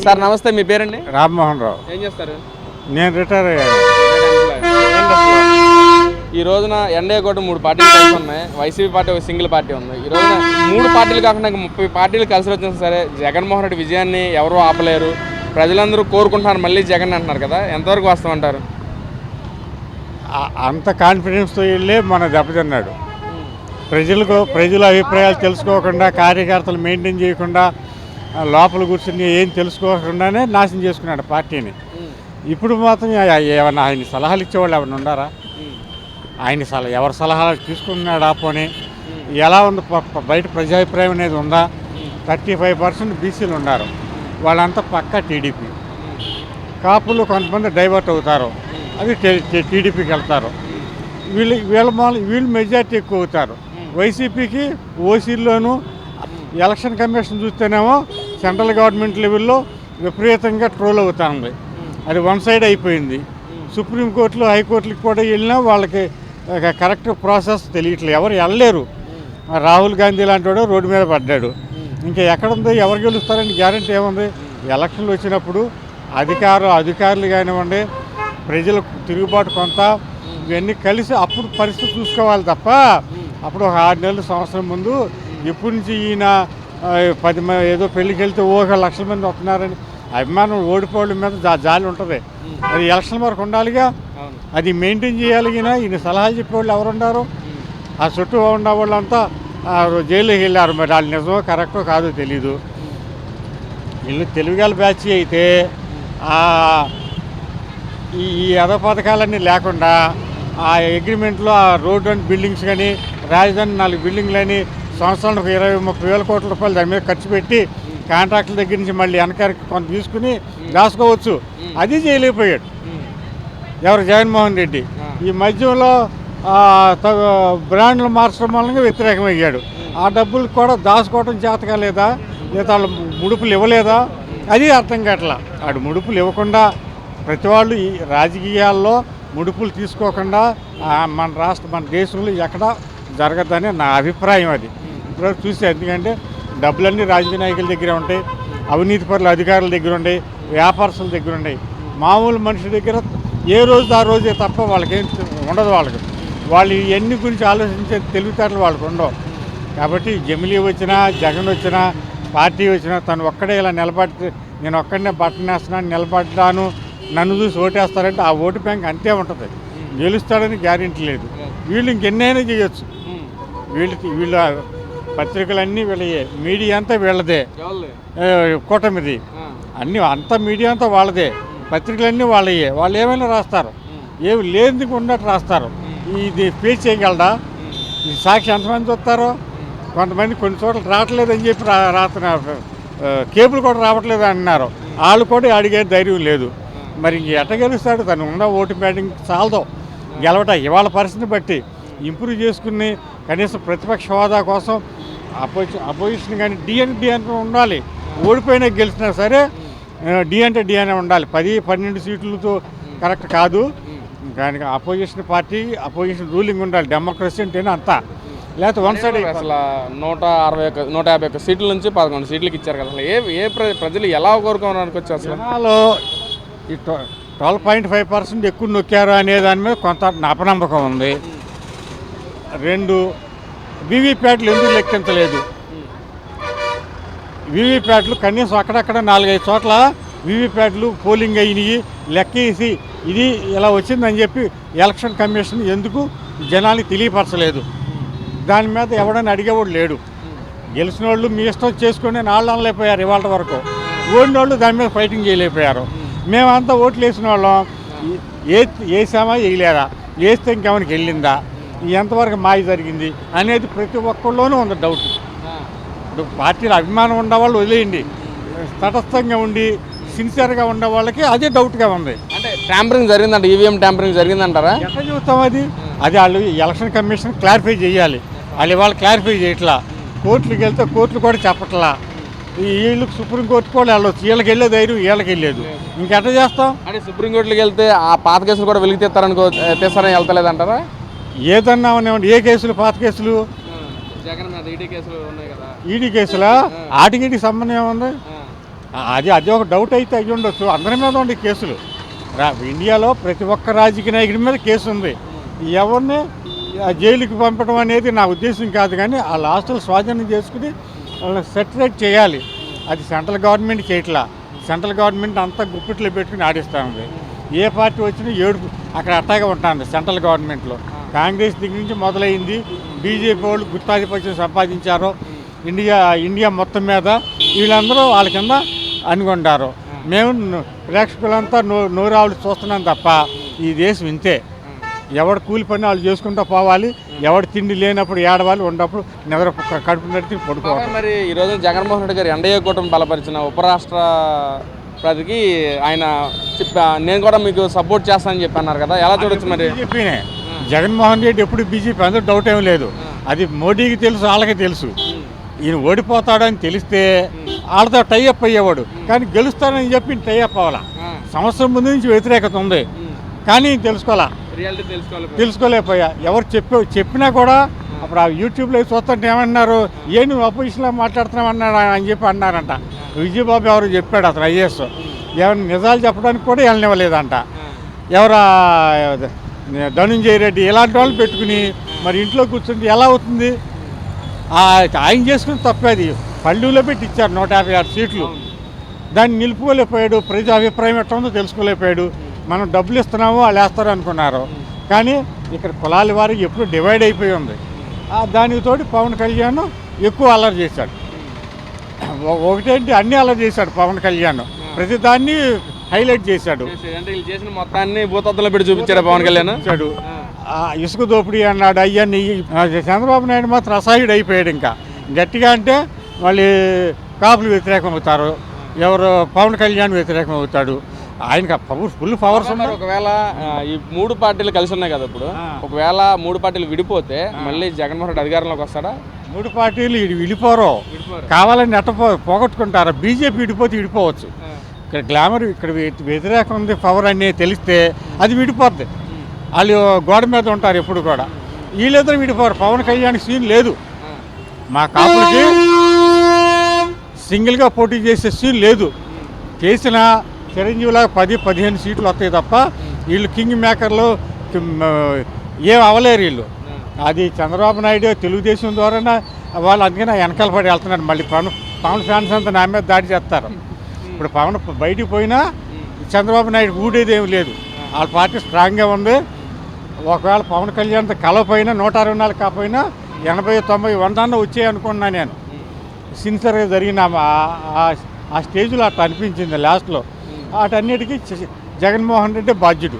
Sir నమస్తే మీ పేరండి? రామ్మోహన్ రావు. ఏం చేస్తారు? నేను రిటైర్ అయ్యాను ఈ రోజున ఎన్డీఏ కూడా మూడు పార్టీలు కలిసి ఉన్నాయి. వైసీపీ పార్టీ ఒక సింగిల్ పార్టీ ఉంది. ఈ రోజున మూడు పార్టీలు కాకుండా ముప్పై పార్టీలు కలిసి వచ్చినా సరే జగన్మోహన్ రెడ్డి విజయాన్ని ఎవరూ ఆపలేరు. ప్రజలందరూ కోరుకుంటున్నారు మళ్ళీ జగన్ అంటున్నారు కదా. ఎంతవరకు వస్తామంటారు అంత కాన్ఫిడెన్స్తో వెళ్ళే మన దెబ్బతిన్నాడు. ప్రజలకు ప్రజల అభిప్రాయాలు తెలుసుకోకుండా కార్యకర్తలు మెయింటైన్ చేయకుండా లోపల కూర్చుని ఏం తెలుసుకోకుండానే నాశనం చేసుకున్నాడు పార్టీని. ఇప్పుడు మాత్రం ఏమన్నా ఆయన సలహాలు ఇచ్చేవాళ్ళు ఎవరైనా ఉన్నారా? ఆయన సలహా ఎవరి సలహాలు తీసుకున్నాడా పోనీ? ఎలా ఉంది బయట ప్రజాభిప్రాయం అనేది ఉందా? థర్టీ ఫైవ్ పర్సెంట్ బీసీలు ఉన్నారు. వాళ్ళంతా పక్కా టీడీపీ. కాపులు కొంతమంది డైవర్ట్ అవుతారు. అది టీడీపీకి వెళ్తారు. వీళ్ళు వీళ్ళ వీళ్ళు మెజార్టీ ఎక్కువ అవుతారు. వైసీపీకి ఓసీల్లోనూ ఎలక్షన్ కమిషన్ చూస్తేనేమో సెంట్రల్ గవర్నమెంట్ లెవెల్లో విపరీతంగా ట్రోల్ అవుతుంది. అది వన్ సైడ్ అయిపోయింది. సుప్రీంకోర్టులో హైకోర్టులకు కూడా వెళ్ళినా వాళ్ళకి కరెక్ట్ ప్రాసెస్ తెలియట్లేదు. ఎవరు వెళ్ళలేరు. రాహుల్ గాంధీ లాంటి వాడు రోడ్డు మీద పడ్డాడు. ఇంకా ఎక్కడుందో ఎవరు గెలుస్తారని గ్యారంటీ ఏముంది? ఎలక్షన్లు వచ్చినప్పుడు అధికారు అధికారులు కానివ్వండి ప్రజలు తిరుగుబాటు కొంత ఇవన్నీ కలిసి అప్పుడు పరిస్థితి చూసుకోవాలి తప్ప అప్పుడు ఒక ఆరు నెలలు సంవత్సరం ముందు ఎప్పటి నుంచి ఈయన పది మంది ఏదో పెళ్ళికి వెళ్తే ఓ లక్షల మంది వస్తున్నారని అభిమానం ఓడిపోవడం మీద జాలి ఉంటుంది. అది ఎలక్షన్ వరకు ఉండాలిగా. అది మెయింటైన్ చేయాలి ఈయన సలహాలు చెప్పేవాళ్ళు ఎవరు ఉన్నారు ఆ చుట్టూ ఉన్న వాళ్ళంతా జైలుకి వెళ్ళారు మరి. వాళ్ళు నిజమో కరెక్టో కాదో తెలీదు. వీళ్ళు తెలుగుగల బ్యాచ్ అయితే ఈ అద పథకాలన్నీ లేకుండా ఆ అగ్రిమెంట్లో ఆ రోడ్ అండ్ బిల్డింగ్స్ కానీ రాజధాని నాలుగు బిల్డింగ్లని సంవత్సరానికి ఇరవై ముప్పై వేల కోట్ల రూపాయలు దాని మీద ఖర్చు పెట్టి కాంట్రాక్టుల దగ్గర నుంచి మళ్ళీ వెనకరికి కొంత తీసుకుని దాచుకోవచ్చు. అది చేయలేకపోయాడు. ఎవరు? జగన్మోహన్ రెడ్డి. ఈ మధ్యలో త- బ్రాండ్లు మార్చడం వలన వ్యతిరేకమయ్యాడు. ఆ డబ్బులు కూడా దాచుకోవడం చేత కాలేదా? లేదా వాళ్ళు ముడుపులు ఇవ్వలేదా? అది అర్థం కావట్లా. ఆడు ముడుపులు ఇవ్వకుండా ప్రతి వాళ్ళు ఈ రాజకీయాల్లో ముడుపులు తీసుకోకుండా మన రాష్ట్ర మన దేశంలో ఎక్కడ జరగదని నా అభిప్రాయం అది. ఇప్పుడు చూసి ఎందుకంటే డబ్బులన్నీ రాజకీయ నాయకుల దగ్గర ఉంటాయి అవినీతి పరుల అధికారుల దగ్గర ఉంటాయి వ్యాపారస్తుల దగ్గర ఉంటాయి. మామూలు మనిషి దగ్గర ఏ రోజు ఆ రోజే తప్ప వాళ్ళకేం ఉండదు వాళ్ళకి. వాళ్ళు ఇవన్నీ గురించి ఆలోచించే తెలివితేటలు వాళ్ళకు ఉండవు. కాబట్టి జమిలీ వచ్చినా జగన్ వచ్చినా పార్టీ వచ్చినా తను ఒక్కడే ఇలా నిలబడి నేను ఒక్కడనే బట్టన్ వేస్తున్నాను నిలబడ్డాను నన్ను చూసి ఓటేస్తారంటే ఆ ఓటు బ్యాంక్ అంతే ఉంటుంది. గెలుస్తాడని గ్యారెంటీ లేదు. వీళ్ళు ఇంకెన్నైనా చేయొచ్చు. వీళ్ళకి వీళ్ళ పత్రికలన్నీ వీళ్ళయే. మీడియా అంతా వీళ్ళదే. కూటమిది. అన్ని అంత మీడియా అంతా వాళ్ళదే. పత్రికలన్నీ వాళ్ళయే. వాళ్ళు ఏమైనా రాస్తారు. ఏమి లేనిది ఉన్నట్టు రాస్తారు. ఇది పేజ్ చేయగలడా? ఈ సాక్షి ఎంతమంది వస్తారో కొంతమంది కొన్ని చోట్ల రావట్లేదని చెప్పి రాస్తున్నారు. కేబుల్ కూడా రావట్లేదు అన్నారు వాళ్ళు కూడా అడిగే ధైర్యం లేదు. మరి ఇంక ఎట్ట గెలుస్తాడు? తను ఉన్న ఓటు బ్యాటింగ్ చాలదో. గెలవట ఇవాళ పరిస్థితిని బట్టి ఇంప్రూవ్ చేసుకుని కనీసం ప్రతిపక్ష హోదా కోసం అపోజిషన్ అపోజిషన్ కానీ డి అంటే డి అంటే ఉండాలి. ఓడిపోయినా గెలిచినా సరే డి అంటే డి అనే ఉండాలి. పది పన్నెండు సీట్లతో కరెక్ట్ కాదు. కానీ అపోజిషన్ పార్టీ అపోజిషన్ రూలింగ్ ఉండాలి. డెమోక్రసీ అంటేనే అంతా. లేకపోతే వన్ సైడ్ అసలు నూట అరవై ఒక్క నూట యాభై ఒక్క సీట్ల నుంచి పదకొండు సీట్లకి ఇచ్చారు కదా. అసలు ఏ ఏ ప్ర- ప్రజలు ఎలా కోరుకోమని అనుకోవచ్చు అసలు? జనాలు ఈ ట్వెల్వ్ పాయింట్ ఫైవ్ పర్సెంట్ ఎక్కువ నొక్కారు అనే దాని మీద కొంత అపనమ్మకం ఉంది. రెండు వీవీప్యాట్లు ఎందుకు లెక్కించలేదు? వీవీప్యాట్లు కనీసం అక్కడక్కడ నాలుగైదు చోట్ల వీవీప్యాట్లు పోలింగ్ అయినవి లెక్కేసి ఇది ఇలా వచ్చిందని చెప్పి ఎలక్షన్ కమిషన్ ఎందుకు జనానికి తెలియపరచలేదు? దాని మీద ఎవడని అడిగేవాడు లేడు. గెలిచిన వాళ్ళు మీ ఇష్టం చేసుకుని నాళ్ళు అనలేకపోయారు ఇవాళ వరకు. ఓడిన వాళ్ళు దాని మీద ఫైటింగ్ చేయలేకపోయారు. మేమంతా ఓట్లు వేసిన వాళ్ళం ఏ వేసామా? వేయలేదా? వేస్తే ఇంకెవరికి వెళ్ళిందా ఎంతవరకు మాయ జరిగింది అనేది ప్రతి ఒక్కళ్ళలోనూ ఉంది డౌట్ ఇప్పుడు పార్టీలో అభిమానం ఉండేవాళ్ళు వదిలేయండి. తటస్థంగా ఉండి సిన్సియర్గా ఉండే వాళ్ళకి అదే డౌట్గా ఉంది. అంటే ట్యాంపరింగ్ జరిగిందంట ఈవీఎం ట్యాంపరింగ్ జరిగిందంటారా? ఎట్లా చూస్తాం అది? అది వాళ్ళు ఎలక్షన్ కమిషన్ క్లారిఫై చేయాలి. వాళ్ళు ఇవాళ క్లారిఫై చేయట్లా. కోర్టులకు వెళ్తే కోర్టులు కూడా చెప్పట్లా. వీళ్ళకి సుప్రీంకోర్టు కూడా వెళ్ళొచ్చు. వీళ్ళకి వెళ్ళే ధైర్యం వీళ్ళకి వెళ్ళలేదు ఇంకెట్లా చేస్తాం? అంటే సుప్రీంకోర్టుకి వెళ్తే ఆ పాత కేసులు కూడా వెలికి తెస్తారనుకో తెస్తారని వెళ్తలేదంటారా? ఏదన్నా ఉన్నామండి ఏ కేసులు? పాత కేసులు? ఈడీ కేసులు ఆటికి సంబంధం ఏముంది? అది అది ఒక డౌట్ అయితే అయ్యి ఉండొచ్చు. అందరి మీద ఉండే కేసులు. ఇండియాలో ప్రతి ఒక్క రాజకీయ నాయకుడి మీద కేసు ఉంది. ఎవరిని జైలుకి పంపడం అనేది నా ఉద్దేశం కాదు కానీ ఆ లాస్టులు స్వాధీనం చేసుకుని వాళ్ళని సెటరేట్ చేయాలి. అది సెంట్రల్ గవర్నమెంట్ చేయట్లా. సెంట్రల్ గవర్నమెంట్ అంతా గుప్పిట్లో పెట్టుకుని ఆడిస్తూ ఉంది. ఏ పార్టీ వచ్చినా ఏడుపు అక్కడ అట్టాగా ఉంటుంది సెంట్రల్ గవర్నమెంట్లో. కాంగ్రెస్ దగ్గర నుంచి మొదలైంది. బీజేపీ వాళ్ళు గుత్తాధిపత్యం సంపాదించారు ఇండియా ఇండియా మొత్తం మీద వీళ్ళందరూ వాళ్ళ కింద అనుకుంటారు మేము ప్రేక్షకులంతా నో నోరావులు చూస్తున్నాం తప్ప ఈ దేశం ఇంతే. ఎవడు కూలి పని వాళ్ళు చేసుకుంటూ పోవాలి ఎవడు తిండి లేనప్పుడు ఏడవాలి ఉన్నప్పుడు నిద్ర కడుపు నడిచి పడుకోవాలి. మరి ఈ రోజు జగన్మోహన్ రెడ్డి గారు ఎన్డీఏ కూటమి బలపరిచిన ఉపరాష్ట్రపతికి ఆయన చెప్పా నేను కూడా మీకు సపోర్ట్ చేస్తానని చెప్పి అన్నారు కదా ఎలా చూడొచ్చు మరి? బీజేపీనే. జగన్మోహన్ రెడ్డి ఎప్పుడు బీజేపీ అందరూ డౌట్ ఏం లేదు. అది మోడీకి తెలుసు వాళ్ళకి తెలుసు. ఈయన ఓడిపోతాడని తెలిస్తే వాళ్ళతో టైఅప్ అయ్యేవాడు. కానీ గెలుస్తానని చెప్పి టైఅప్ అవ్వాలా? సంవత్సరం ముందు నుంచి వ్యతిరేకత ఉంది. కానీ తెలుసుకోవాలి? తెలుసుకోలేకపోయా. ఎవరు చెప్పి చెప్పినా కూడా అప్పుడు ఆ యూట్యూబ్లో చూస్తుంటే ఏమన్నారు? ఏ నువ్వు అపోజిషన్లో మాట్లాడుతున్నావు అన్నాడు అని చెప్పి అన్నారంట. విజయబాబు ఎవరు చెప్పాడు అతను ఐఏఎస్? ఏమైనా నిజాలు చెప్పడానికి కూడా వెళ్ళనివ్వలేదంట. ఎవరా ధనుంజయ రెడ్డి ఇలాంటి వాళ్ళు పెట్టుకుని మరి ఇంట్లో కూర్చుంటే ఎలా అవుతుంది? ఆయన చేసుకుని తప్పేది పల్లెలో పెట్టి ఇచ్చారు నూట యాభై ఆరు సీట్లు. దాన్ని నిలుపుకోలేకపోయాడు. ప్రజా అభిప్రాయం ఎట్లా ఉందో తెలుసుకోలేకపోయాడు. మనం డబ్బులు ఇస్తున్నాము వాళ్ళు వేస్తారు అనుకున్నారు. కానీ ఇక్కడ కులాల వారికి ఎప్పుడు డివైడ్ అయిపోయి ఉంది. ఆ దానికి తోటి పవన్ కళ్యాణ్ ఎక్కువ అల్లరి చేశాడు. ఒకటేంటి? అన్ని అల్లరి చేశాడు పవన్ కళ్యాణ్. ప్రతి దాన్ని హైలైట్ చేశాడు. అంటే వీళ్ళు చేసిన మొత్తాన్ని భూతత్తులో పెట్టి చూపించారా పవన్ కళ్యాణ్? ఆ. ఇసుక దోపిడీ అన్నాడు అయ్యన్ని చంద్రబాబు నాయుడు మాత్రం అసహాయుడు అయిపోయాడు ఇంకా. గట్టిగా అంటే మళ్ళీ కాపులు వ్యతిరేకం అవుతారు. ఎవరు పవన్ కళ్యాణ్ వ్యతిరేకం అవుతాడు. ఆయనకి పవర్ ఫుల్ పవర్స్ మరి ఉన్నాయి. ఒకవేళ ఈ మూడు పార్టీలు కలిసి ఉన్నాయి కదా ఇప్పుడు. ఒకవేళ మూడు పార్టీలు విడిపోతే మళ్ళీ జగన్మోహన్ రెడ్డి అధికారంలోకి వస్తాడా? మూడు పార్టీలు విడిపోరు. కావాలని నెట్ట పోగొట్టుకుంటారు. బీజేపీ విడిపోతే విడిపోవచ్చు. ఇక్కడ గ్లామర్ ఇక్కడ వ్యతిరేకం ఉంది పవర్ అనేది తెలిస్తే అది విడిపోద్ది. వాళ్ళు గోడ మీద ఉంటారు ఎప్పుడు కూడా. వీళ్ళిద్దరు విడిపోరు. పవన్ కళ్యాణ్ సీన్ లేదు. మా కాపులకి సింగిల్గా పోటీ చేసే సీన్ లేదు. చేసిన చిరంజీవిలాగా పది పదిహేను సీట్లు వస్తాయి తప్ప వీళ్ళు కింగ్ మేకర్లు ఏం అవ్వలేరు వీళ్ళు. అది చంద్రబాబు నాయుడు తెలుగుదేశం ద్వారా వాళ్ళు అందుకనే వెనకాల పడి వెళ్తున్నారు మళ్ళీ పవన్ పవన్ ఫ్యాన్స్ అంతా నా మీద దాడి చేస్తారు. ఇప్పుడు పవన్ బయటికి పోయినా చంద్రబాబు నాయుడు ఊడేది ఏమి లేదు. వాళ్ళ పార్టీ స్ట్రాంగ్గా ఉంది. ఒకవేళ పవన్ కళ్యాణ్తో కలవపోయినా నూట అరవై నాలుగు కాకపోయినా ఎనభై తొంభై వంద అన్న వచ్చాయి అనుకున్నాను నేను. సిన్సియర్గా జరిగిన ఆ- స్టేజ్లో అట్లా అనిపించింది లాస్ట్లో వాటన్నిటికీ జగన్మోహన్ రెడ్డి బాధ్యుడు.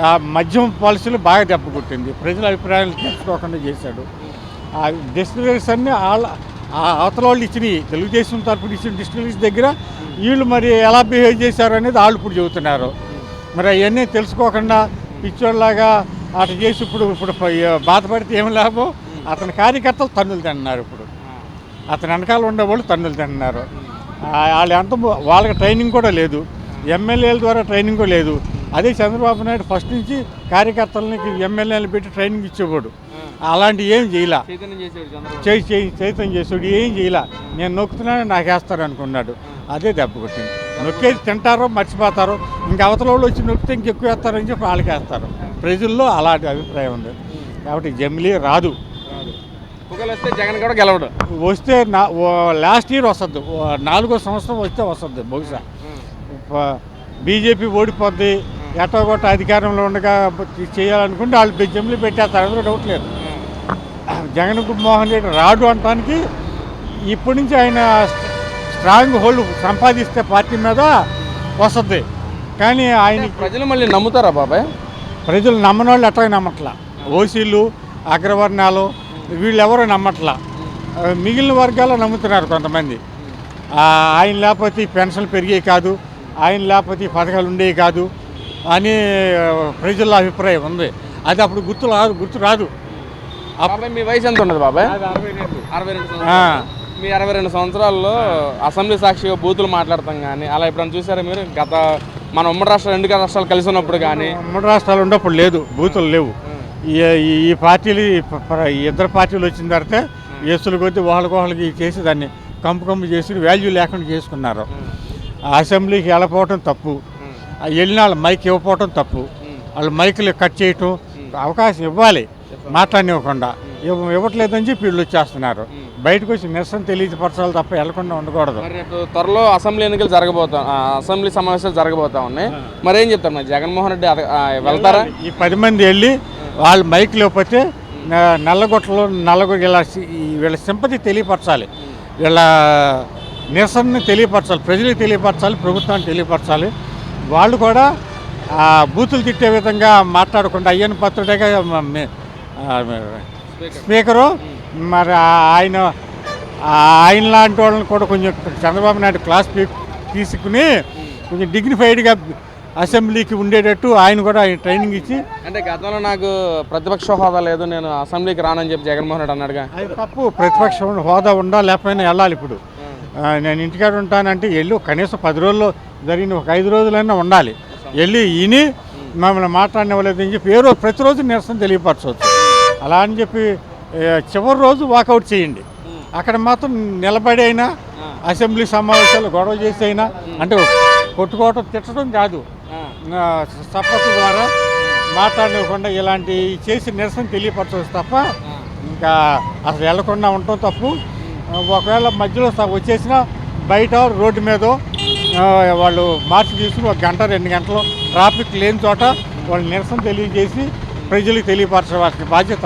ఆ మద్యం పాలసీలు బాగా దెబ్బ కొట్టింది. ప్రజల అభిప్రాయాలు తెలుసుకోకుండా చేశాడు. ఆ డెస్టినేషన్ అన్నీ వాళ్ళ ఆ అవతల వాళ్ళు ఇచ్చినాయి తెలుగుదేశం తరపున ఇచ్చిన డిస్ట్రిక్ట్ దగ్గర వీళ్ళు మరి ఎలా బిహేవ్ చేశారు అనేది వాళ్ళు ఇప్పుడు చెబుతున్నారు. మరి అవన్నీ తెలుసుకోకుండా పిచ్చోళ్ళలాగా అటు చేసి ఇప్పుడు ఇప్పుడు బాధపడితే ఏం లాభం? అతని కార్యకర్తలు తన్నులు తింటున్నారు ఇప్పుడు. అతని వెనకాల ఉండేవాళ్ళు తన్నులు తింటున్నారు. వాళ్ళు ఎంత వాళ్ళకి ట్రైనింగ్ కూడా లేదు. ఎమ్మెల్యేల ద్వారా ట్రైనింగ్ కూడా లేదు. అదే చంద్రబాబు నాయుడు ఫస్ట్ నుంచి కార్యకర్తలకి ఎమ్మెల్యేలు పెట్టి ట్రైనింగ్ ఇచ్చేవాడు. అలాంటి ఏం చేయలే. చైతన్యం చేసాడు చంద్రబాబు. చేయి చేయి చైతం చేసాడు ఏం చేయలే. నేను నొక్కుతున్నాను నాకు వేస్తారు అనుకున్నాడు అదే దెబ్బ కొట్టింది. నొక్కేది తింటారో మర్చిపోతారో ఇంకా అవతల వాళ్ళు వచ్చి నొక్కితే ఇంకెక్కువ వేస్తారని చెప్పి వాళ్ళకి వేస్తారు. ప్రజల్లో అలాంటి అభిప్రాయం ఉంది. కాబట్టి జమిలీ రాదు. వస్తే జగన్ కూడా గెలవడు. వస్తే నా లాస్ట్ ఇయర్ వస్తుంది. నాలుగో సంవత్సరం వస్తే వస్తుంది బహుశా. బీజేపీ ఓడిపోద్ది ఎట్టగొట్ట అధికారంలో ఉండగా చేయాలనుకుంటే వాళ్ళు జమిలీ పెట్టేస్తారు. అందులో డౌట్ లేదు. జగన్ మోహన్ రెడ్డి రాడు అనటానికి ఇప్పటి నుంచి ఆయన స్ట్రాంగ్ హోల్డ్ సంపాదిస్తే పార్టీ మీద వస్తుంది. కానీ ఆయన ప్రజలు మళ్ళీ నమ్ముతారా బాబాయ్? ప్రజలు నమ్మని వాళ్ళు ఎట్లా నమ్మట్లా? ఓసీలు అగ్రవర్ణాలు వీళ్ళెవరూ నమ్మట్లా? మిగిలిన వర్గాలు నమ్ముతున్నారు కొంతమంది. ఆయన లేకపోతే పెన్షన్లు పెరిగేవి కాదు ఆయన లేకపోతే పథకాలు ఉండేవి కాదు అని ప్రజల అభిప్రాయం ఉంది. అది అప్పుడు గుర్తు రాదు గుర్తు రాదు. మీ వయసు ఎంత ఉండదు బాబాయ్? అరవై రెండు. మీ అరవై రెండు సంవత్సరాల్లో అసెంబ్లీ సాక్షిగా బూతులు మాట్లాడతాం కానీ అలా ఎప్పుడైనా చూసారా మీరు? గత మన ఉమ్మడి రాష్ట్రాలు రెండు రాష్ట్రాలు కలిసి ఉన్నప్పుడు కానీ ఉమ్మడి రాష్ట్రాలు ఉన్నప్పుడు లేదు బూతులు లేవు. ఈ పార్టీలు ఇద్దరు పార్టీలు వచ్చిన తర్వాత ఏసులు కొద్దీ వాళ్ళకి వాళ్ళకి చేసి దాన్ని కంపు కంపు చేసి వాల్యూ లేకుండా చేసుకున్నారు. అసెంబ్లీకి వెళ్ళపోవటం తప్పు. వెళ్ళిన వాళ్ళు మైక్ ఇవ్వకపోవటం తప్పు. వాళ్ళు మైకులు కట్ చేయటం అవకాశం ఇవ్వాలి. మాట్లాడినివ్వకుండా. ఇవ్వ ఇవ్వట్లేదని చెప్పి వీళ్ళు వచ్చేస్తున్నారు. బయటకు వచ్చి నిరసన తెలియపరచాలి తప్ప వెళ్ళకుండా ఉండకూడదు. త్వరలో అసెంబ్లీ ఎన్నికలు జరగబోతా అసెంబ్లీ సమావేశాలు జరగబోతా ఉన్నాయి. మరి ఏం చెప్తారు మరి? జగన్మోహన్ రెడ్డి వెళ్తారా? ఈ పది మంది వెళ్ళి వాళ్ళు మైక్ లేకపోతే నల్లగొట్టలు నల్లగొ ఇలా వీళ్ళ సింపతి తెలియపరచాలి. వీళ్ళ నిరసనని తెలియపరచాలి. ప్రజలకు తెలియపరచాలి. ప్రభుత్వానికి తెలియపరచాలి. వాళ్ళు కూడా బూతులు తిట్టే విధంగా మాట్లాడకుండా అయ్యని పత్రుడేగా స్పీకరు? మరి ఆయన ఆయన లాంటి వాళ్ళని కూడా కొంచెం చంద్రబాబు నాయుడు క్లాస్ తీసుకుని కొంచెం డిగ్నిఫైడ్గా అసెంబ్లీకి ఉండేటట్టు ఆయన కూడా ఆయన ట్రైనింగ్ ఇచ్చి అంటే గతంలో నాకు ప్రతిపక్ష హోదా లేదు నేను అసెంబ్లీకి రానని చెప్పి జగన్మోహన్ రెడ్డి అన్నాడుగా. అది తప్పు. ప్రతిపక్ష హోదా ఉండా లేకపోయినా వెళ్ళాలి ఇప్పుడు. నేను ఇంటికాడ ఉంటానంటే వెళ్ళి కనీసం పది రోజుల్లో జరిగిన ఒక ఐదు రోజులైనా ఉండాలి. వెళ్ళి ఈని మమ్మల్ని మాట్లాడినవ్వలేదని చెప్పి ఏ రోజు ప్రతిరోజు నిరసన తెలియపరచవచ్చు. అలా అని చెప్పి చివరి రోజు వాకౌట్ చేయండి. అక్కడ మాత్రం నిలబడి అయినా అసెంబ్లీ సమావేశాలు గొడవ చేసి అయినా అంటే కొట్టుకోవటం తిట్టడం కాదు. సపోర్ట్ ద్వారా మాట్లాడకుండా ఇలాంటి చేసి నిరసన తెలియపరచవచ్చు తప్ప ఇంకా అసలు వెళ్ళకుండా ఉండటం తప్పు. ఒకవేళ మధ్యలో వచ్చేసినా బయట రోడ్డు మీద వాళ్ళు మార్చి తీసుకుని ఒక గంట రెండు గంటలు ట్రాఫిక్ లేని చోట వాళ్ళు నిరసన తెలియజేసి ప్రజలకు తెలియపరచవలసిన బాధ్యత